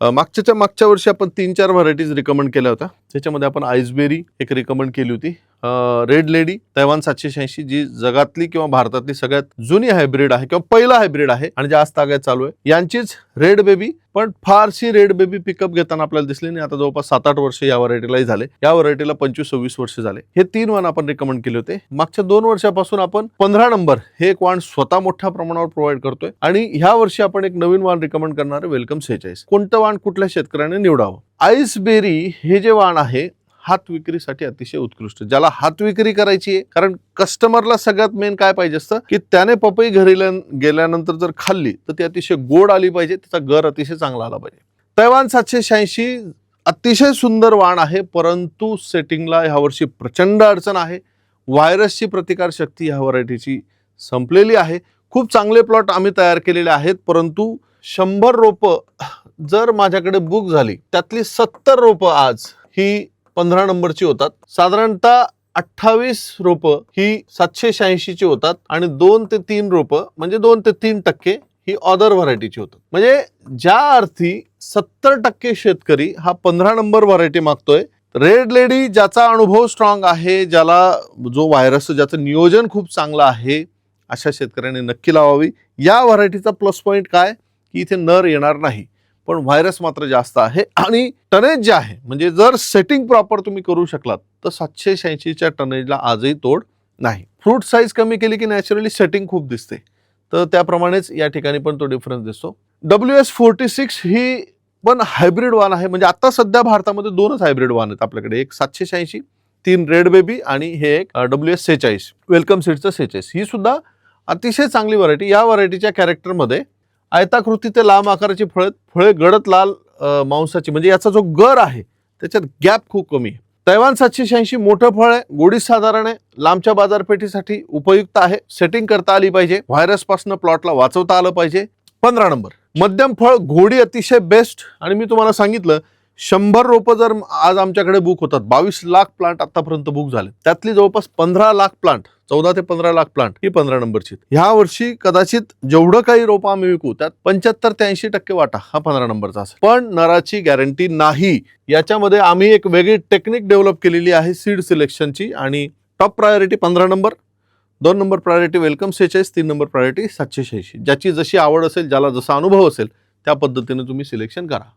मागच्याच्या मागच्या वर्षी आपण तीन चार व्हरायटीज रिकमेंड केल्या होत्या. त्याच्यामध्ये आपण आईसबेरी एक रिकमेंड केली होती. रेड लेडी तैवान सातशे शहाऐंशी जी जगातली किंवा भारतातली सगळ्यात जुनी हायब्रिड आहे किंवा पहिला हायब्रिड आहे आणि आज तागाय चालू आहे यांचीच रेड बेबी पण फारशी रेड बेबी पिकअप घेताना आपल्याला दिसली नाही. आता जवळपास सात आठ वर्ष या व्हरायटीलाही झाले. या व्हरायटीला पंचवीस सव्वीस वर्ष झाले. हे तीन वाण आपण रिकमेंड केले होते. मागच्या दोन वर्षापासून आपण पंधरा नंबर हे एक वाण स्वतः मोठ्या प्रमाणावर प्रोव्हाइड करतोय. आणि ह्या वर्षी आपण एक नवीन वाण रिकमेंड करणार वेलकम सेहेचाळीस. कोणतं वाण कुठल्या शेतकऱ्याने निवडावं? आईसबेरी हे जे वाण आहे हात विक्रीसाठी अतिशय उत्कृष्ट ज्याला हात विक्री करायची आहे. कारण कस्टमरला सगळ्यात मेन काय पाहिजे असतं? की त्याने पपई घरी गेल्यानंतर जर खाल्ली तर ती अतिशय गोड आली पाहिजे त्याचा गर अतिशय चांगला आला पाहिजे. तैवान सातशे शहाऐंशी अतिशय सुंदर वाण आहे परंतु सेटिंगला ह्या वर्षी प्रचंड अडचण आहे. व्हायरसची प्रतिकार शक्ती ह्या व्हरायटीची संपलेली आहे. खूप चांगले प्लॉट आम्ही तयार केलेले आहेत परंतु शंभर रोपं जर माझ्याकडे बुक झाली त्यातली सत्तर रोपं आज ही पंधरा नंबरची होतात. साधारणतः अठ्ठावीस रोपं ही सातशे शहाऐंशीची होतात आणि दोन ते तीन रोपं म्हणजे दोन ते तीन टक्के ही ऑदर व्हरायटीची होतात. म्हणजे ज्या अर्थी सत्तर टक्के शेतकरी हा पंधरा नंबर व्हरायटी मागतोय रेड लेडी ज्याचा अनुभव स्ट्रॉंग आहे ज्याला जो व्हायरस ज्याचं नियोजन खूप चांगलं आहे अशा शेतकऱ्यांनी नक्की लावावी. या व्हरायटीचा प्लस पॉईंट काय? की इथे नर येणार नाही. पण व्हायरस मात्र जास्त आहे. आणि टनेज जे आहे म्हणजे जर सेटिंग प्रॉपर तुम्ही करू शकलात तर सातशे शहाऐंशीच्या टनेजला आजही तोड नाही. फ्रूट साईज कमी केली की नॅचरली सेटिंग खूप दिसते. तर त्याप्रमाणेच या ठिकाणी पण तो डिफरन्स दिसतो. डब्ल्यू एस फोर्टी सिक्स ही पण हायब्रिड वान आहे. म्हणजे आता सध्या भारतामध्ये दोनच हायब्रिड वान आहेत आपल्याकडे. एक सातशे शहाऐंशी तीन रेड बेबी आणि हे एक डब्ल्यू एस सेहेचाळीस वेलकम सीडचं सेहेचाळीस. ही सुद्धा अतिशय चांगली व्हरायटी या व्हरायटीच्या कॅरेक्टरमध्ये आयताकृती ते लांब आकाराची फळ फळे गडद लाल मांसाची. म्हणजे याचा जो गर आहे त्याच्यात गॅप खूप कमी आहे. तैवान सातशे शहाऐंशी मोठं फळ आहे. गोडी साधारण आहे. लांबच्या बाजारपेठेसाठी उपयुक्त आहे. सेटिंग करता आली पाहिजे. व्हायरसपासून प्लॉटला वाचवता आलं पाहिजे. पंधरा नंबर. मध्यम फळ घोडी अतिशय बेस्ट आणि मी तुम्हाला सांगितलं शंभर रोपं जर आज आमच्याकडे बुक होतात बावीस लाख प्लांट आतापर्यंत बुक झाले त्यातली जवळपास पंधरा लाख प्लांट चौदा ते पंधरा लाख प्लांट ही पंधरा नंबरची ह्या वर्षी कदाचित जेवढं काही रोपं आम्ही विकू त्यात पंच्याहत्तर ते ऐंशी टक्के वाटा हा पंधरा नंबरचा असेल. पण नराची गॅरंटी नाही. याच्यामध्ये आम्ही एक वेगळी टेक्निक डेव्हलप केलेली आहे सीड सिलेक्शनची आणि टॉप प्रायोरिटी पंधरा नंबर दोन नंबर प्रायोरिटी वेलकम सेहेचाळीस तीन नंबर प्रायोरिटी सातशे शहाऐंशी. ज्याची जशी आवड असेल ज्याला जसा अनुभव असेल त्या पद्धतीने तुम्ही सिलेक्शन करा.